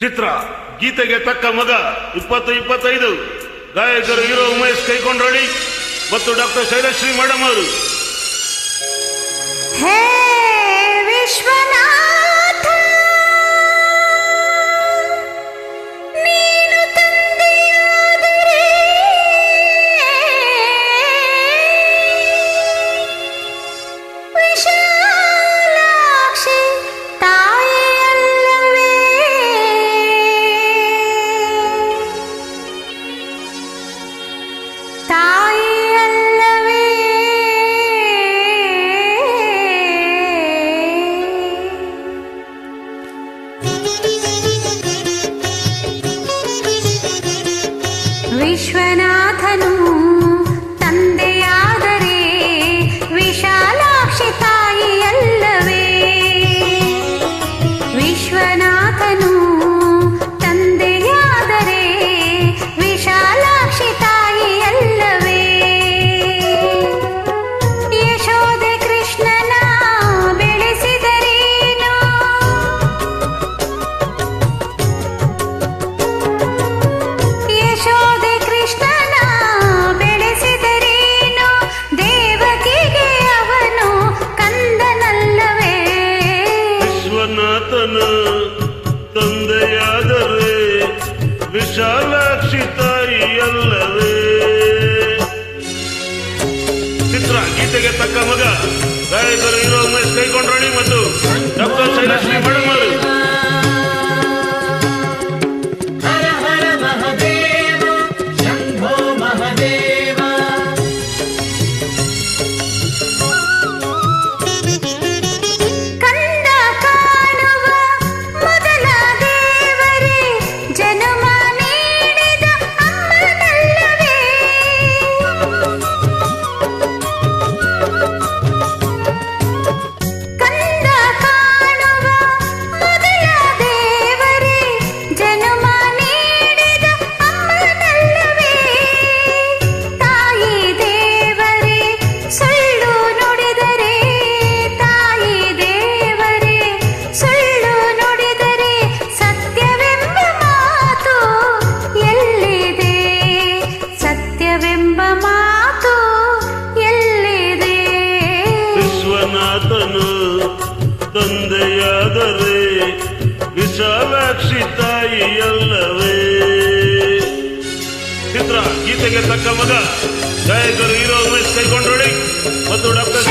ಚಿತ್ರ, ಗೀತೆಗೆ ತಕ್ಕ ಮಗ, ಇಪ್ಪತ್ತು ಇಪ್ಪತ್ತೈದು. ಗಾಯಕರು ಹೀರೋ ಉಮೇಶ್ ಕೈಕೊಂಡ್ರಳ್ಳಿ ಮತ್ತು ಡಾಕ್ಟರ್ ಶೈಲಶ್ರೀ ಮೇಡಮ್ ಅವರು when I ವಿಶಾಲಾಕ್ಷಿ ಚಿತ್ರ ಗೀತೆಗೆ ತಕ್ಕ ಮಗ ಗಾಯಕರು ಇರೋ ಉಮೇಶ್ ಎಲ್ಲಿದೆ? ವಿಶ್ವನಾಥನು ತಂದೆಯಾದರೆ ವಿಶಾಲಾಕ್ಷಿ ತಾಯಿಯಲ್ಲವೇ ಚಿತ್ರ, ಗೀತೆಗೆ ತಕ್ಕ ಮಗ, ಗಾಯಕರು ಹೀರೋ, ಉಮೇಶ್ ಕೈಗೊಂಡೋಡಿ ಮತ್ತು ಡಾಕ್ಟರ್